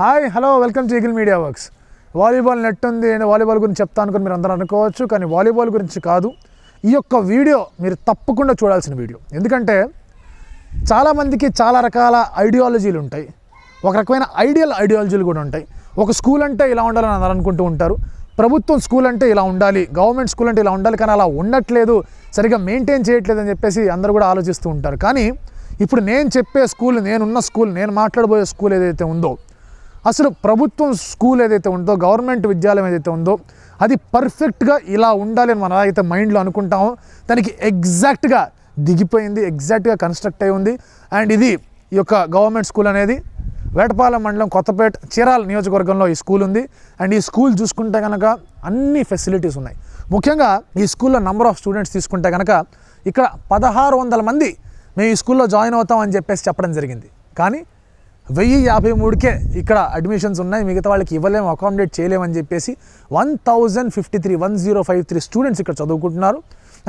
Hi hello welcome to eagle media works volleyball net ఉంది. నేను volleyball గురించి చెప్తాను అనుకుని మీరు అందరూ అనుకోవచ్చు కానీ వాలీబాల్ గురించి కాదు. ఈ యొక్క వీడియో మీరు తప్పకుండా చూడాల్సిన వీడియో. ఎందుకంటే చాలామందికి చాలా రకాల ఐడియాలజీలు ఉంటాయి. ఒక రకమైన ఐడియల్ ఐడియాలజీలు కూడా ఉంటాయి. ఒక స్కూల్ అంటే ఇలా ఉండాలని అందరూ అనుకుంటూ ఉంటారు. ప్రభుత్వం స్కూల్ అంటే ఇలా ఉండాలి. గవర్నమెంట్ స్కూల్ అంటే ఇలా ఉండాలి. కానీ అలా ఉండట్లేదు. సరిగ్గా మెయింటైన్ చేయట్లేదు అని చెప్పేసి అందరూ కూడా ఆలోచిస్తూ ఉంటారు. కానీ ఇప్పుడు నేను చెప్పే స్కూల్ నేనున్న స్కూల్ నేను మాట్లాడబోయే స్కూల్ ఏదైతే ఉందో అసలు ప్రభుత్వం స్కూల్ ఏదైతే ఉందో గవర్నమెంట్ విద్యాలయం ఏదైతే ఉందో అది పర్ఫెక్ట్గా ఇలా ఉండాలి అని మనం అయితే మైండ్లో అనుకుంటామో దానికి ఎగ్జాక్ట్గా దిగిపోయింది ఎగ్జాక్ట్గా కన్స్ట్రక్ట్ అయి ఉంది. అండ్ ఇది ఈ యొక్క గవర్నమెంట్ స్కూల్ అనేది వేటపాలెం మండలం కొత్తపేట చీరాల నియోజకవర్గంలో ఈ స్కూల్ ఉంది. అండ్ ఈ స్కూల్ చూసుకుంటే కనుక అన్ని ఫెసిలిటీస్ ఉన్నాయి. ముఖ్యంగా ఈ స్కూల్లో నంబర్ ఆఫ్ స్టూడెంట్స్ తీసుకుంటే కనుక ఇక్కడ పదహారు వందల మంది మేము ఈ స్కూల్లో జాయిన్ అవుతాం అని చెప్పేసి చెప్పడం జరిగింది. కానీ వెయ్యి యాభై మూడుకే ఇక్కడ అడ్మిషన్స్ ఉన్నాయి. మిగతా వాళ్ళకి ఇవ్వలేము అకామిడేట్ చేయలేమని చెప్పేసి one thousand fifty three one zero five three students ఇక్కడ చదువుకుంటున్నారు.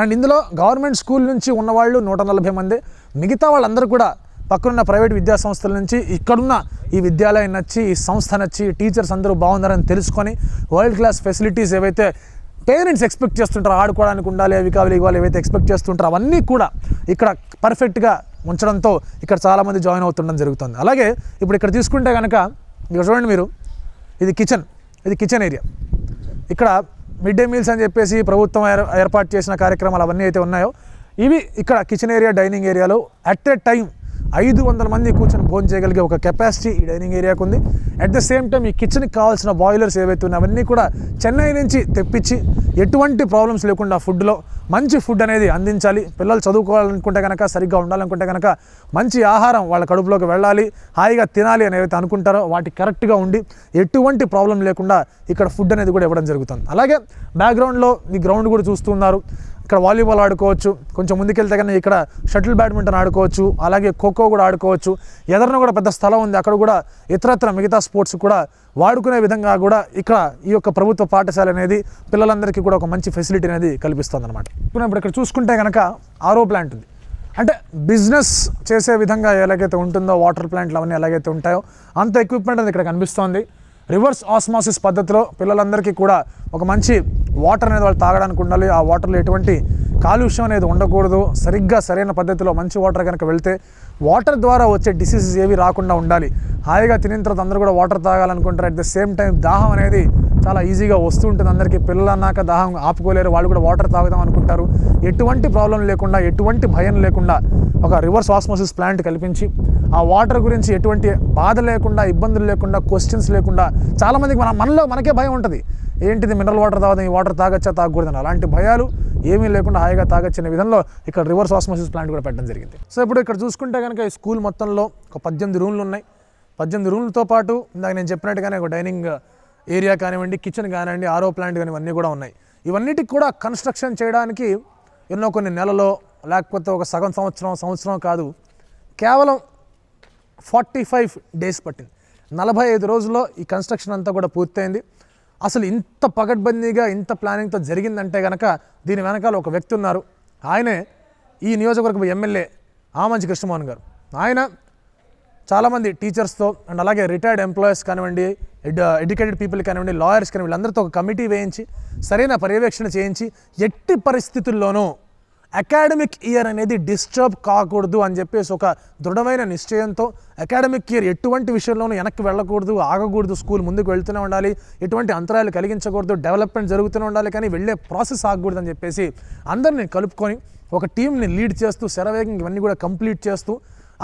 అండ్ ఇందులో గవర్నమెంట్ స్కూల్ నుంచి ఉన్నవాళ్ళు నూట నలభై మంది. మిగతా వాళ్ళందరూ కూడా పక్కనున్న ప్రైవేట్ విద్యా సంస్థల నుంచి ఇక్కడున్న ఈ విద్యాలయం నచ్చి ఈ సంస్థ నచ్చి టీచర్స్ అందరూ బాగున్నారని తెలుసుకొని వరల్డ్ క్లాస్ ఫెసిలిటీస్ ఏవైతే పేరెంట్స్ ఎక్స్పెక్ట్ చేస్తుంటారు ఆడుకోవడానికి ఉండాలి అవి కావాలి ఇవ్వాలి ఏవైతే ఎక్స్పెక్ట్ చేస్తుంటారో అవన్నీ కూడా ఇక్కడ పర్ఫెక్ట్గా ఉంచడంతో ఇక్కడ చాలామంది జాయిన్ అవుతుండడం జరుగుతుంది. అలాగే ఇప్పుడు ఇక్కడ తీసుకుంటే కనుక ఇక్కడ చూడండి మీరు ఇది కిచెన్ ఇది కిచెన్ ఏరియా. ఇక్కడ మిడ్ డే మీల్స్ అని చెప్పేసి ప్రభుత్వం ఏర్- ఏర్పాటు చేసిన కార్యక్రమాలు అవన్నీ అయితే ఉన్నాయో ఇవి ఇక్కడ కిచెన్ ఏరియా డైనింగ్ ఏరియాలో అట్ ఎ టైం ఐదు వందల మంది కూర్చొని భోజనం చేయగలిగే ఒక కెపాసిటీ ఈ డైనింగ్ ఏరియాకు ఉంది. అట్ ద సేమ్ టైం ఈ కిచెన్కి కావాల్సిన బాయిలర్స్ ఏవైతే ఉన్నాయో అవన్నీ కూడా చెన్నై నుంచి తెప్పించి ఎటువంటి ప్రాబ్లమ్స్ లేకుండా ఫుడ్లో మంచి ఫుడ్ అనేది అందించాలి. పిల్లలు చదువుకోవాలనుకుంటే కనుక సరిగ్గా ఉండాలనుకుంటే కనుక మంచి ఆహారం వాళ్ళ కడుపులోకి వెళ్ళాలి హాయిగా తినాలి అని ఏవైతే అనుకుంటారో వాటి కరెక్ట్గా ఉండి ఎటువంటి ప్రాబ్లం లేకుండా ఇక్కడ ఫుడ్ అనేది కూడా ఇవ్వడం జరుగుతుంది. అలాగే బ్యాక్గ్రౌండ్లో ఈ గ్రౌండ్ కూడా చూస్తున్నారు ఇక్కడ వాలీబాల్ ఆడుకోవచ్చు కొంచెం ముందుకెళ్తే కానీ ఇక్కడ షటిల్ బ్యాడ్మింటన్ ఆడుకోవచ్చు అలాగే ఖోఖో కూడా ఆడుకోవచ్చు. ఎదరన కూడా పెద్ద స్థలం ఉంది అక్కడ కూడా ఇతరత్ర మిగతా స్పోర్ట్స్ కూడా వాడుకునే విధంగా కూడా ఇక్కడ ఈ యొక్క ప్రభుత్వ పాఠశాల అనేది పిల్లలందరికీ కూడా ఒక మంచి ఫెసిలిటీ అనేది కల్పిస్తుంది అనమాట ఇప్పుడు ఇక్కడ చూసుకుంటే కనుక ఆరో ప్లాంట్ ఉంది. అంటే బిజినెస్ చేసే విధంగా ఎలాగైతే ఉంటుందో వాటర్ ప్లాంట్లు అవన్నీ ఎలాగైతే ఉంటాయో అంత ఎక్విప్మెంట్ అనేది ఇక్కడ కనిపిస్తోంది. రివర్స్ ఆస్మాసిస్ పద్ధతిలో పిల్లలందరికీ కూడా ఒక మంచి వాటర్ అనేది వాళ్ళు తాగడానికి ఉండాలి. ఆ వాటర్లో ఎటువంటి కాలుష్యం అనేది ఉండకూడదు. సరిగ్గా సరైన పద్ధతిలో మంచి వాటర్ కనుక వెళ్తే వాటర్ ద్వారా వచ్చే డిసీజెస్ ఏవి రాకుండా ఉండాలి. హాయిగా తినిన తర్వాత అందరూ కూడా వాటర్ తాగాలనుకుంటారు. అట్ ద సేమ్ టైం దాహం అనేది చాలా ఈజీగా వస్తూ ఉంటుంది. అందరికీ పిల్లలు అన్నాక దాహం ఆపుకోలేరు. వాళ్ళు కూడా వాటర్ తాగుదాం అనుకుంటారు. ఎటువంటి ప్రాబ్లం లేకుండా ఎటువంటి భయం లేకుండా ఒక రివర్స్ ఆస్మోసిస్ ప్లాంట్ కల్పించి ఆ వాటర్ గురించి ఎటువంటి బాధ లేకుండా ఇబ్బందులు లేకుండా క్వశ్చన్స్ లేకుండా చాలామందికి మన మనలో మనకే భయం ఉంటుంది. ఏంటిది? మినరల్ వాటర్ తాగదు ఈ వాటర్ తాగచ్చా? తాగకూడదని అలాంటి భయాలు ఏమీ లేకుండా హాయిగా తాగచ్చనే విధంలో ఇక్కడ రివర్స్ ఆస్మోసిస్ ప్లాంట్ కూడా పెట్టడం జరిగింది. సో ఇప్పుడు ఇక్కడ చూసుకుంటే కనుక ఈ స్కూల్ మొత్తంలో ఒక పద్దెనిమిది రూమ్లు ఉన్నాయి. పద్దెనిమిది రూమ్లతో పాటు ఇందాక నేను చెప్పినట్టుగానే ఒక డైనింగ్ ఏరియా కానివ్వండి కిచెన్ కానివ్వండి ఆరో ప్లాంట్ కానీ ఇవన్నీ కూడా ఉన్నాయి. ఇవన్నిటికి కూడా కన్స్ట్రక్షన్ చేయడానికి ఎన్నో కొన్ని నెలలో లేకపోతే ఒక సగం సంవత్సరం సంవత్సరం కాదు కేవలం ఫార్టీ ఫైవ్ డేస్ పట్టింది. నలభై ఐదు రోజుల్లో ఈ కన్స్ట్రక్షన్ అంతా కూడా పూర్తయింది. అసలు ఇంత పగడ్బందీగా ఇంత ప్లానింగ్తో జరిగిందంటే కనుక దీని వెనకాల ఒక వ్యక్తి ఉన్నారు. ఆయనే ఈ నియోజకవర్గం ఎమ్మెల్యే ఆమంచి కృష్ణమోహన్ గారు. ఆయన చాలామంది టీచర్స్తో అండ్ అలాగే రిటైర్డ్ ఎంప్లాయీస్ కానివ్వండి ఎడ్ ఎడ్యుకేటెడ్ పీపుల్ కానివ్వండి లాయర్స్ కానివ్వండి వీళ్ళందరితో ఒక కమిటీ వేయించి సరైన పర్యవేక్షణ చేయించి ఎట్టి పరిస్థితుల్లోనూ అకాడమిక్ ఇయర్ అనేది డిస్టర్బ్ కాకూడదు అని చెప్పేసి ఒక దృఢమైన నిశ్చయంతో అకాడమిక్ ఇయర్ ఎటువంటి విషయంలోనూ వెనక్కి వెళ్ళకూడదు ఆగకూడదు స్కూల్ ముందుకు వెళ్తూనే ఉండాలి. ఎటువంటి అంతరాయాలు కలిగించకూడదు డెవలప్మెంట్ జరుగుతూనే ఉండాలి. కానీ వెళ్ళే ప్రాసెస్ ఆగకూడదు అని చెప్పేసి అందరిని కలుపుకొని ఒక టీంని లీడ్ చేస్తూ శరవేగం ఇవన్నీ కూడా కంప్లీట్ చేస్తూ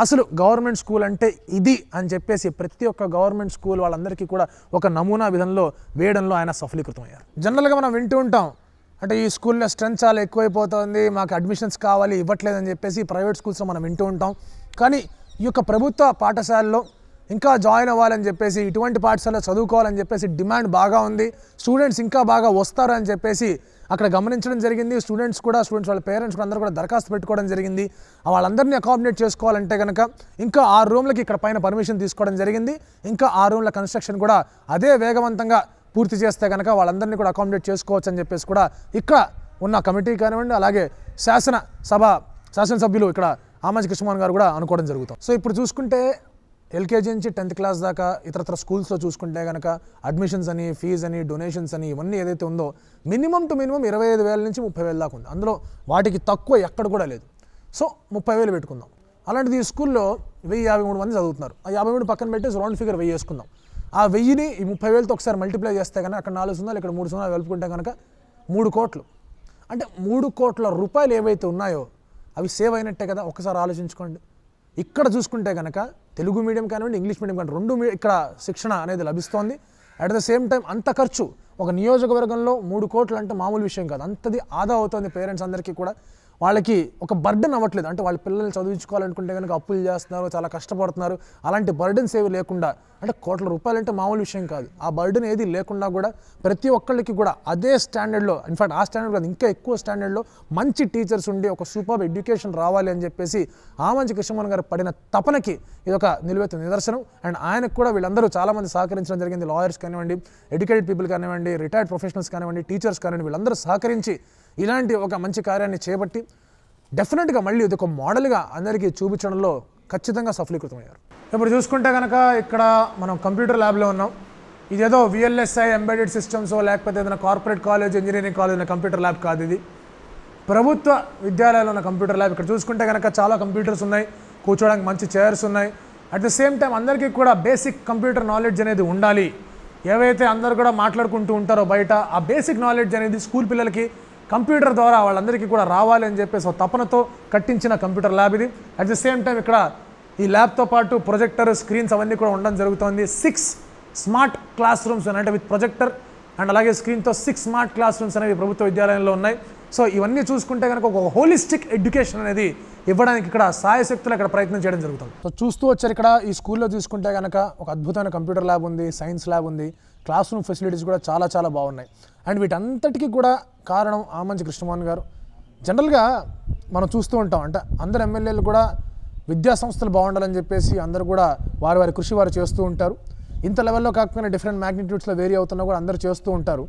అసలు గవర్నమెంట్ స్కూల్ అంటే ఇది అని చెప్పేసి ప్రతి ఒక్క గవర్నమెంట్ స్కూల్ వాళ్ళందరికీ కూడా ఒక నమూనా విధంలో వేయడంలో ఆయన సఫలీకృతమయ్యారు. జనరల్గా మనం వింటూ ఉంటాం. అంటే ఈ స్కూల్లో స్ట్రెంత్ చాలా ఎక్కువైపోతుంది మాకు అడ్మిషన్స్ కావాలి ఇవ్వట్లేదని చెప్పేసి ప్రైవేట్ స్కూల్స్లో మనం వింటూ ఉంటాం. కానీ ఈ యొక్క ప్రభుత్వ పాఠశాలలో ఇంకా జాయిన్ అవ్వాలని చెప్పేసి ఇటువంటి పాఠశాలలో చదువుకోవాలని చెప్పేసి డిమాండ్ బాగా ఉంది. స్టూడెంట్స్ ఇంకా బాగా వస్తారు అని చెప్పేసి అక్కడ గమనించడం జరిగింది. స్టూడెంట్స్ కూడా స్టూడెంట్స్ వాళ్ళ పేరెంట్స్ కూడా అందరూ కూడా దరఖాస్తు పెట్టుకోవడం జరిగింది. వాళ్ళందరినీ అకామిడేట్ చేసుకోవాలంటే కనుక ఇంకా ఆ రూమ్లకి ఇక్కడ పైన పర్మిషన్ తీసుకోవడం జరిగింది. ఇంకా ఆ రూమ్ల కన్స్ట్రక్షన్ కూడా అదే వేగవంతంగా పూర్తి చేస్తే కనుక వాళ్ళందరినీ కూడా అకామిడేట్ చేసుకోవచ్చు అని చెప్పేసి కూడా ఇక్కడ ఉన్న కమిటీ కానివ్వండి అలాగే శాసన సభ శాసనసభ్యులు ఇక్కడ ఆమాజి కృష్ణమోహన్ గారు కూడా అనుకోవడం జరుగుతాం. సో ఇప్పుడు చూసుకుంటే ఎల్కేజీ నుంచి టెన్త్ క్లాస్ దాకా ఇతరత్ర స్కూల్స్లో చూసుకుంటే కనుక అడ్మిషన్స్ అని ఫీజ్ అని డొనేషన్స్ అని ఇవన్నీ ఏదైతే ఉందో మినిమం టు మినిమం ఇరవై ఐదు వేల నుంచి ముప్పై వేల దాకా ఉంది. అందులో వాటికి తక్కువ ఎక్కడ కూడా లేదు. సో ముప్పై వేలు పెట్టుకుందాం. అలాంటిది ఈ స్కూల్లో వెయ్యి యాభై మూడు మంది చదువుతున్నారు. ఆ యాభై మూడు పక్కన పెట్టేసి రౌండ్ ఫిగర్ వెయ్యి వేసుకుందాం. ఆ వెయ్యిని ఈ ముప్పై వేలతో ఒకసారి మల్టిప్లై చేస్తే కనుక అక్కడ నాలుగు సున్నాలు ఇక్కడ మూడు సున్నాలు కలుపుకుంటే కనుక మూడు కోట్లు. అంటే మూడు కోట్ల రూపాయలు ఏవైతే ఉన్నాయో అవి సేవ్ అయినట్టే కదా? ఒకసారి ఆలోచించుకోండి. ఇక్కడ చూసుకుంటే కనుక తెలుగు మీడియం కానివ్వండి ఇంగ్లీష్ మీడియం కానీ రెండు ఇక్కడ శిక్షణ అనేది లభిస్తోంది. అట్ ద సేమ్ టైం అంత ఖర్చు ఒక నియోజకవర్గంలో మూడు కోట్లు అంటే మామూలు విషయం కాదు. అంతది ఆదా అవుతుంది పేరెంట్స్ అందరికీ కూడా. వాళ్ళకి ఒక బర్డెన్ అవ్వట్లేదు. అంటే వాళ్ళ పిల్లల్ని చదివించుకోవాలనుకుంటే కనుక అప్పులు చేస్తున్నారు చాలా కష్టపడుతున్నారు. అలాంటి బర్డెన్స్ ఏవి లేకుండా అంటే కోట్ల రూపాయలు అంటే మామూలు విషయం కాదు. ఆ బర్డెన్ ఏది లేకుండా కూడా ప్రతి ఒక్కళ్ళకి కూడా అదే స్టాండర్డ్లో ఇన్ఫాక్ట్ ఆ స్టాండర్డ్ కాదు ఇంకా ఎక్కువ స్టాండర్డ్లో మంచి టీచర్స్ ఉండి ఒక సూపర్ ఎడ్యుకేషన్ రావాలి అని చెప్పేసి ఆమంచి కృష్ణమోహన్ గారు పడిన తపనకి ఇది ఒక నిలువెత్తు నిదర్శనం. అండ్ ఆయనకు కూడా వీళ్ళందరూ చాలామంది సహకరించడం జరిగింది. లాయర్స్ కానివ్వండి ఎడ్యుకేటెడ్ పీపుల్ కానివ్వండి రిటైర్డ్ ప్రొఫెషనల్స్ కానివ్వండి టీచర్స్ కానివ్వండి వీళ్ళందరూ సహకరించి ఇలాంటి ఒక మంచి కార్యాన్ని చేపట్టి డెఫినెట్గా మళ్ళీ ఇది ఒక మోడల్గా అందరికీ చూపించడంలో ఖచ్చితంగా సఫలీకృతమయ్యారు. ఇప్పుడు చూసుకుంటే కనుక ఇక్కడ మనం కంప్యూటర్ ల్యాబ్లో ఉన్నాం. ఇదేదో విఎల్ఎస్ఐ ఎంబెడెడ్ సిస్టమ్స్ లేకపోతే ఏదైనా కార్పొరేట్ కాలేజ్ ఇంజనీరింగ్ కాలేజ్ ఉన్న కంప్యూటర్ ల్యాబ్ కాదు ఇది. ప్రభుత్వ విద్యాలయాల్లో ఉన్న కంప్యూటర్ ల్యాబ్ ఇక్కడ చూసుకుంటే కనుక చాలా కంప్యూటర్స్ ఉన్నాయి. కూర్చోడానికి మంచి చైర్స్ ఉన్నాయి. అట్ ద సేమ్ టైం అందరికీ కూడా బేసిక్ కంప్యూటర్ నాలెడ్జ్ అనేది ఉండాలి. ఏవైతే అందరు కూడా మాట్లాడుకుంటూ ఉంటారో బయట ఆ బేసిక్ నాలెడ్జ్ అనేది స్కూల్ పిల్లలకి కంప్యూటర్ ద్వారా వాళ్ళందరికీ కూడా రావాలి అని చెప్పేసి ఒక తపనతో కట్టించిన కంప్యూటర్ ల్యాబ్ ఇది. అట్ ది సేమ్ టైం ఇక్కడ ఈ ల్యాబ్తో పాటు ప్రొజెక్టర్ స్క్రీన్స్ అవన్నీ కూడా ఉండడం జరుగుతోంది. సిక్స్ స్మార్ట్ క్లాస్ రూమ్స్ అంటే విత్ ప్రొజెక్టర్ అండ్ అలాగే స్క్రీన్తో సిక్స్ స్మార్ట్ క్లాస్ రూమ్స్ అనేవి ప్రభుత్వ విద్యాలయంలో ఉన్నాయి. సో ఇవన్నీ చూసుకుంటే కనుక ఒక హోలిస్టిక్ ఎడ్యుకేషన్ అనేది ఇవ్వడానికి ఇక్కడ సాయశక్తులు ఇక్కడ ప్రయత్నం చేయడం జరుగుతుంది. సో చూస్తూ వచ్చారు ఇక్కడ ఈ స్కూల్లో చూసుకుంటే కనుక ఒక అద్భుతమైన కంప్యూటర్ ల్యాబ్ ఉంది సైన్స్ ల్యాబ్ ఉంది క్లాస్ రూమ్ ఫెసిలిటీస్ కూడా చాలా చాలా బాగున్నాయి. అండ్ వీటంతటికీ కూడా కారణం ఆమంచి కృష్ణమోహన్ గారు. జనరల్గా మనం చూస్తూ ఉంటాం అంటే అందరు ఎమ్మెల్యేలు కూడా విద్యా సంస్థలు బాగుండాలని చెప్పేసి అందరూ కూడా వారి వారి కృషి వారు చేస్తూ ఉంటారు. ఇంత లెవెల్లో కాకపోయినా డిఫరెంట్ మ్యాగ్నిట్యూడ్స్లో వేరీ అవుతున్నా కూడా అందరూ చేస్తూ ఉంటారు.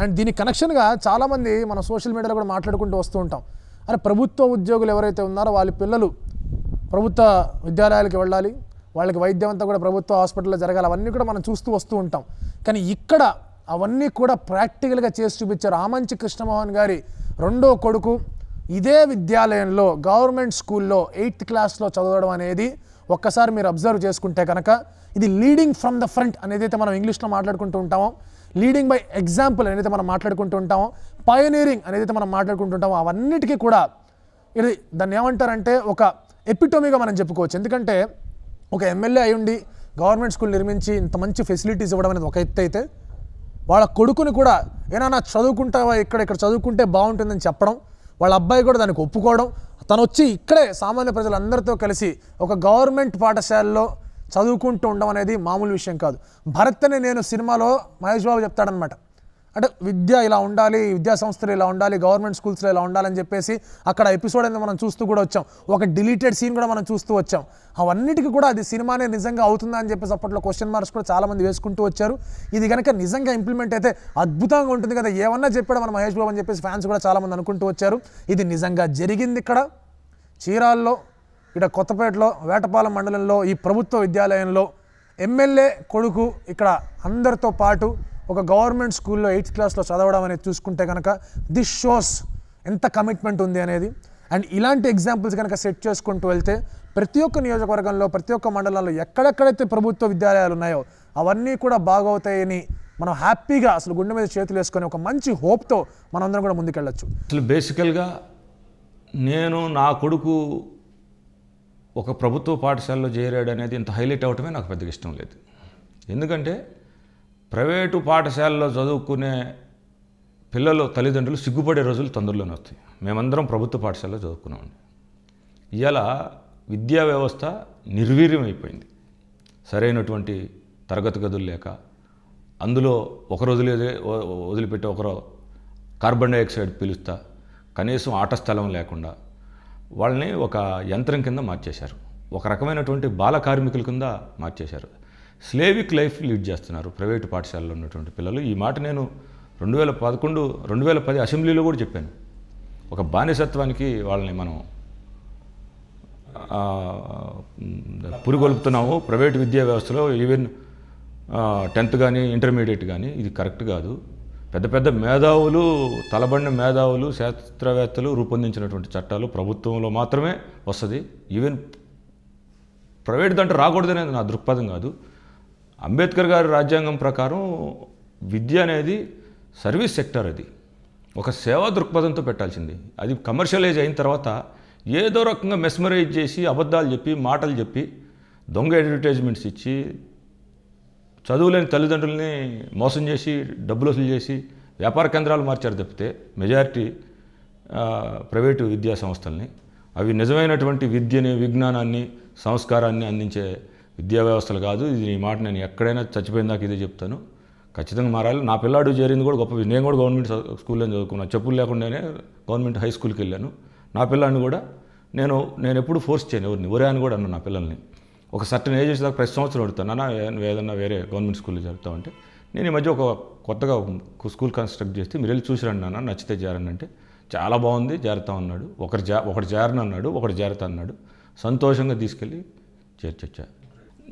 అండ్ దీనికి కనెక్షన్గా చాలామంది మన సోషల్ మీడియాలో కూడా మాట్లాడుకుంటూ వస్తూ ఉంటాం. అరే ప్రభుత్వ ఉద్యోగులు ఎవరైతే ఉన్నారో వాళ్ళ పిల్లలు ప్రభుత్వ విద్యాలయాలకు వెళ్ళాలి వాళ్ళకి వైద్యం అంతా కూడా ప్రభుత్వ హాస్పిటల్లో జరగాలి అవన్నీ కూడా మనం చూస్తూ వస్తూ ఉంటాం. కానీ ఇక్కడ అవన్నీ కూడా ప్రాక్టికల్గా చేసి చూపించారు ఆమంచి కృష్ణమోహన్ గారి రెండో కొడుకు ఇదే విద్యాలయంలో గవర్నమెంట్ స్కూల్లో ఎయిత్ క్లాస్లో చదవడం అనేది ఒక్కసారి మీరు అబ్జర్వ్ చేసుకుంటే కనుక ఇది లీడింగ్ ఫ్రమ్ ద ఫ్రంట్ అనేది అయితే మనం ఇంగ్లీష్లో మాట్లాడుకుంటూ ఉంటామో. లీడింగ్ బై ఎగ్జాంపుల్ అనేది మనం మాట్లాడుకుంటూ పయనీరింగ్ అనేది మనం మాట్లాడుకుంటూ ఉంటామో. అవన్నిటికీ కూడా ఇది దాన్ని ఏమంటారంటే ఒక ఎపిటోమీగా మనం చెప్పుకోవచ్చు. ఎందుకంటే ఒక ఎమ్మెల్యే అయ్యుండి గవర్నమెంట్ స్కూల్ నిర్మించి ఇంత మంచి ఫెసిలిటీస్ ఇవ్వడం అనేది ఒక ఎత్తు అయితే వాళ్ళ కొడుకుని కూడా ఏనా చదువుకుంటావా ఇక్కడ ఇక్కడ చదువుకుంటే బాగుంటుందని చెప్పడం వాళ్ళ అబ్బాయి కూడా దానికి ఒప్పుకోవడం తను వచ్చి ఇక్కడే సామాన్య ప్రజలందరితో కలిసి ఒక గవర్నమెంట్ పాఠశాలలో చదువుకుంటూ ఉండడం అనేది మామూలు విషయం కాదు. భరత్ అని నేను సినిమాలో మహేష్ బాబు చెప్తాడనమాట అంటే విద్య ఇలా ఉండాలి విద్యా సంస్థలు ఇలా ఉండాలి గవర్నమెంట్ స్కూల్స్లో ఇలా ఉండాలని చెప్పేసి అక్కడ ఎపిసోడ్ అనేది మనం చూస్తూ కూడా వచ్చాం. ఒక డిలీటెడ్ సీన్ కూడా మనం చూస్తూ వచ్చాం. అవన్నిటికీ కూడా అది సినిమానే నిజంగా అవుతుందా అని చెప్పేసి అప్పట్లో క్వశ్చన్ మార్క్స్ కూడా చాలామంది వేసుకుంటూ వచ్చారు. ఇది కనుక నిజంగా ఇంప్లిమెంట్ అయితే అద్భుతంగా ఉంటుంది కదా ఏమన్నా చెప్పాడు మన మహేష్ బాబు అని చెప్పేసి ఫ్యాన్స్ కూడా చాలామంది అనుకుంటూ వచ్చారు. ఇది నిజంగా జరిగింది ఇక్కడ. చీరాల్లో ఇక్కడ కొత్తపేటలో వేటపాలెం మండలంలో ఈ ప్రభుత్వ విద్యాలయంలో ఎమ్మెల్యే కొడుకు ఇక్కడ అందరితో పాటు ఒక గవర్నమెంట్ స్కూల్లో ఎయిత్ క్లాస్లో చదవడం అనేది చూసుకుంటే కనుక దిస్ షోస్ ఎంత కమిట్మెంట్ ఉంది అనేది. అండ్ ఇలాంటి ఎగ్జాంపుల్స్ కనుక సెట్ చేసుకుంటూ వెళ్తే ప్రతి ఒక్క నియోజకవర్గంలో ప్రతి ఒక్క మండలంలో ఎక్కడెక్కడైతే ప్రభుత్వ విద్యాలయాలు ఉన్నాయో అవన్నీ కూడా బాగవుతాయని మనం హ్యాపీగా అసలు గుండె మీద చేతులు వేసుకొని ఒక మంచి హోప్తో మనందరం కూడా ముందుకెళ్ళచ్చు. అసలు బేసికల్గా నేను నా కొడుకు ఒక ప్రభుత్వ పాఠశాలలో చేరాడు అనేది ఇంత హైలైట్ అవటమే నాకు పెద్దగా ఇష్టం లేదు. ఎందుకంటే ప్రైవేటు పాఠశాలలో చదువుకునే పిల్లలు తల్లిదండ్రులు సిగ్గుపడే రోజులు తొందరలోనే వస్తాయి. మేమందరం ప్రభుత్వ పాఠశాలలో చదువుకున్నామండి ఇవాళ విద్యా వ్యవస్థ నిర్వీర్యం అయిపోయింది సరైనటువంటి తరగతి గదులు లేక అందులో ఒకరోజు వదిలిపెట్టి ఒకరు కార్బన్ డైఆక్సైడ్ పీలుస్తా కనీసం ఆట స్థలం లేకుండా వాళ్ళని ఒక యంత్రం కింద మార్చేశారు. ఒక రకమైనటువంటి బాల కార్మికుల కింద మార్చేశారు. స్లేవిక్ లైఫ్ లీడ్ చేస్తున్నారు ప్రైవేటు పాఠశాలలో ఉన్నటువంటి పిల్లలు. ఈ మాట నేను రెండు వేల పదకొండు రెండు వేల పది అసెంబ్లీలో కూడా చెప్పాను. ఒక బానిసత్వానికి వాళ్ళని మనం పురుగొల్పుతున్నాము. ప్రైవేటు ప్రైవేట్ విద్యా వ్యవస్థలో ఈవెన్ టెన్త్ కానీ ఇంటర్మీడియట్ కానీ ఇది కరెక్ట్ కాదు. పెద్ద పెద్ద మేధావులు తలబడిన మేధావులు శాస్త్రవేత్తలు రూపొందించినటువంటి చట్టాలు ప్రభుత్వంలో మాత్రమే వస్తుంది. ఈవెన్ ప్రైవేట్ దాంట్లో రాకూడదనేది నా దృక్పథం కాదు. అంబేద్కర్ గారి రాజ్యాంగం ప్రకారం విద్య అనేది సర్వీస్ సెక్టర్ అది. ఒక సేవా దృక్పథంతో పెట్టాల్సింది. అది కమర్షియలైజ్ అయిన తర్వాత ఏదో రకంగా మెస్మరైజ్ చేసి అబద్ధాలు చెప్పి మాటలు చెప్పి దొంగ అడ్వర్టైజ్మెంట్స్ ఇచ్చి చదువులేని తల్లిదండ్రుల్ని మోసం చేసి డబ్బులు వసూలు చేసి వ్యాపార కేంద్రాలు మార్చారు తప్పితే మెజారిటీ ప్రైవేటు విద్యా సంస్థల్ని అవి నిజమైనటువంటి విద్యని విజ్ఞానాన్ని సంస్కారాన్ని అందించే విద్యా వ్యవస్థలు కాదు. ఇది ఈ మాట నేను ఎక్కడైనా చచ్చిపోయిన దాకా ఇదే చెప్తాను. ఖచ్చితంగా మారాలి. నా పిల్లాడు చేరింది కూడా గొప్ప నేను కూడా గవర్నమెంట్ స్కూల్లో చదువుకున్నాను చెప్పులు లేకుండానే గవర్నమెంట్ హై స్కూల్కి వెళ్ళాను. నా పిల్లాడిని కూడా నేను నేను ఎప్పుడు ఫోర్స్ చేయను ఎవరిని ఒరే అని కూడా అన్నాను నా పిల్లల్ని. ఒక సర్టన్ ఏజ్ దాకా ప్రతి సంవత్సరం అడుగుతాను నువ్వు ఏదన్నా వేరే గవర్నమెంట్ స్కూల్లో చదువుతావంటే నేను ఈ మధ్య ఒక కొత్తగా ఒక స్కూల్ కన్స్ట్రక్ట్ చేస్తే మీరు వెళ్ళి చూసి రండి నాన్న నచ్చితే చేరండి అంటే చాలా బాగుంది జారుతా అన్నాడు. ఒకటి జా ఒకటి జారని అన్నాడు ఒకటి జారుతా అన్నాడు. సంతోషంగా తీసుకెళ్ళి చేర్చొచ్చా.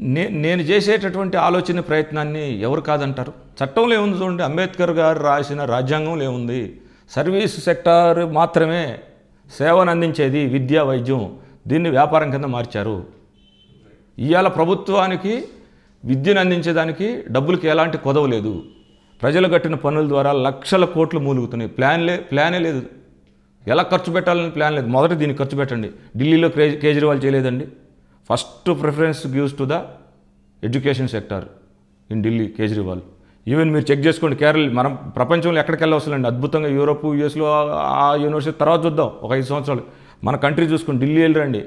నే నేను చేసేటటువంటి ఆలోచన ప్రయత్నాన్ని ఎవరు కాదంటారు? చట్టంలో ఏముంది చూడండి అంబేద్కర్ గారు రాసిన రాజ్యాంగంలో ఏముంది? సర్వీస్ సెక్టార్ మాత్రమే సేవను అందించేది విద్యా వైద్యం. దీన్ని వ్యాపారం కింద మార్చారు. ఇవాళ ప్రభుత్వానికి విద్యను అందించేదానికి డబ్బులకి ఎలాంటి కొదవ లేదు. ప్రజలు కట్టిన పనుల ద్వారా లక్షల కోట్లు మూలుగుతున్నాయి. ప్లాన్లే ప్లానే లేదు. ఎలా ఖర్చు పెట్టాలని ప్లాన్ లేదు. మొదట దీన్ని ఖర్చు పెట్టండి. ఢిల్లీలో కేజ్రీవాల్ చేయలేదండి. First preference gives to the education sector in Delhi Kejriwal. Even మీరు చెక్ చేసుకోండి కేరళ మనం ప్రపంచంలో ఎక్కడికి అద్భుతంగా యూరోప్ యూఎస్లో ఆ యూనివర్సిటీ తర్వాత చూద్దాం. ఒక ఐదు సంవత్సరాలు. మన కంట్రీ చూసుకుని ఢిల్లీ వెళ్ళరండి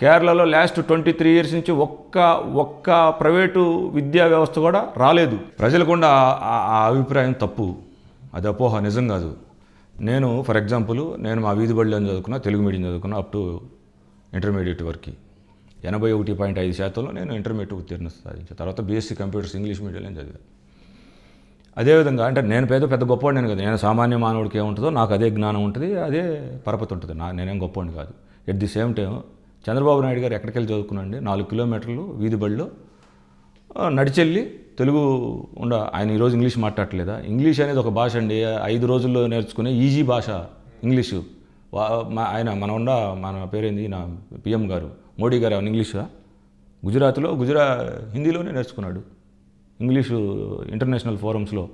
కేరళలో లాస్ట్ ట్వంటీ త్రీ ఇయర్స్ నుంచి ఒక్క ఒక్క ప్రైవేటు విద్యా వ్యవస్థ కూడా రాలేదు. ప్రజలకు కూడా ఆ- ఆ- అభిప్రాయం తప్పు. అది అపోహ నిజం కాదు. నేను ఫర్ ఎగ్జాంపుల్ నేను మా వీధి బడిలో చదువుకున్నా తెలుగు మీడియం చదువుకున్నా అప్ టు ఇంటర్మీడియట్ వరకు. ఎనభై ఒకటి పాయింట్ ఐదు శాతంలో నేను ఇంటర్మీడియట్ ఉత్తీర్ణ సాధించాను తర్వాత బీఎస్సీ కంప్యూటర్స్ ఇంగ్లీష్ మీడియంలో చదివాను అదేవిధంగా అంటే నేను పేద పెద్ద గొప్పవాడిని నేను కదా. నేను సామాన్య మానవుడికి ఏముంటుందో నాకు అదే జ్ఞానం ఉంటుంది అదే పరపతి ఉంటుంది. నా నేనేం గొప్పవాడిని కాదు. At the same time Chandrababu Naidu garu ఎక్కడికెళ్ళి చదువుకున్నాండి నాలుగు కిలోమీటర్లు వీధి బడిలో. నడిచెళ్ళి తెలుగు ఉండ ఆయన ఈరోజు ఇంగ్లీష్ మాట్లాడలేదా ఇంగ్లీష్ అనేది ఒక భాష అండి. ఐదు రోజుల్లో నేర్చుకునే ఈజీ భాష ఇంగ్లీషు. ఆయన మన ఉండ మన పేరేంది? నా పిఎం గారు. మోడీ గారు ఏమన్నా ఇంగ్లీషా? గుజరాత్లో గుజరా హిందీలోనే నేర్చుకున్నాడు. ఇంగ్లీషు ఇంటర్నేషనల్ ఫోరమ్స్లో.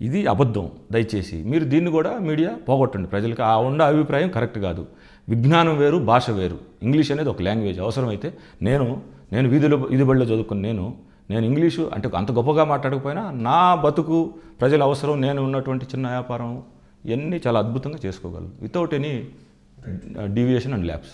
ఇది అబద్ధం దయచేసి. మీరు దీన్ని కూడా మీడియా పోగొట్టండి. ప్రజలకు ఆ ఉన్న అభిప్రాయం కరెక్ట్ కాదు. విజ్ఞానం వేరు భాష వేరు. ఇంగ్లీష్ అనేది ఒక లాంగ్వేజ్. అవసరమైతే నేను నేను వీధిలో వీధి బడిలో చదువుకుని నేను నేను ఇంగ్లీషు అంటే అంత గొప్పగా మాట్లాడకపోయినా నా బతుకు ప్రజల అవసరం నేను ఉన్నటువంటి చిన్న వ్యాపారం ఇవన్నీ చాలా అద్భుతంగా చేసుకోగలను. Without any deviation and labs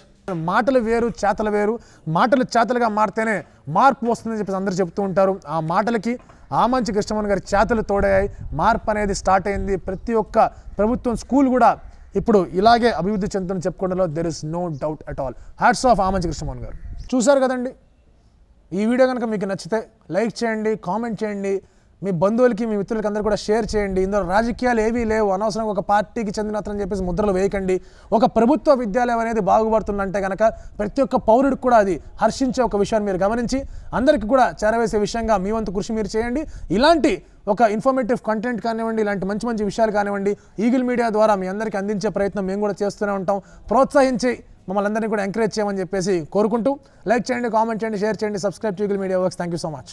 మాటలు వేరు చేతలు వేరు. మాటలు చేతలుగా మారితేనే మార్పు వస్తుందని చెప్పేసి అందరూ చెప్తూ ఉంటారు. ఆ మాటలకి ఆమంచి కృష్ణమోహన్ గారి చేతలు తోడయ్యాయి. మార్పు అనేది స్టార్ట్ అయింది. ప్రతి ఒక్క ప్రభుత్వం స్కూల్ కూడా ఇప్పుడు ఇలాగే అభివృద్ధి చెందుతుందని చెప్పుకోవడంలో there is no doubt at all hats off Amanchi Krishnamohan garu. చూశారు కదండి? ఈ వీడియో కనుక మీకు నచ్చితే లైక్ చేయండి కామెంట్ చేయండి. మీ బంధువులకి మీ మిత్రులకి అందరూ కూడా షేర్ చేయండి. ఇందులో రాజకీయాలు ఏవీ లేవు. అనవసరంగా ఒక పార్టీకి చెందిన అతను చెప్పేసి ముద్రలు వేయకండి. ఒక ప్రభుత్వ విద్యాలయం అనేది బాగుపడుతుందంటే కనుక ప్రతి ఒక్క పౌరుడికి కూడా అది హర్షించే ఒక విషయాన్ని మీరు గమనించి అందరికీ కూడా చేరవేసే విషయంగా మీ వంతు కృషి మీరు చేయండి. ఇలాంటి ఒక ఇన్ఫర్మేటివ్ కంటెంట్ కానివ్వండి ఇలాంటి మంచి మంచి విషయాలు కానివ్వండి ఈగిల్ మీడియా ద్వారా మీ అందరికీ అందించే ప్రయత్నం మేము కూడా చేస్తూనే ఉంటాం. ప్రోత్సహించి మమ్మల్ని అందరినీ కూడా ఎంకరేజ్ చేయమని చెప్పేసి కోరుకుంటూ లైక్ చేయండి కామెంట్ చేయండి షేర్ చేయండి subscribe to eagle media works thank you so much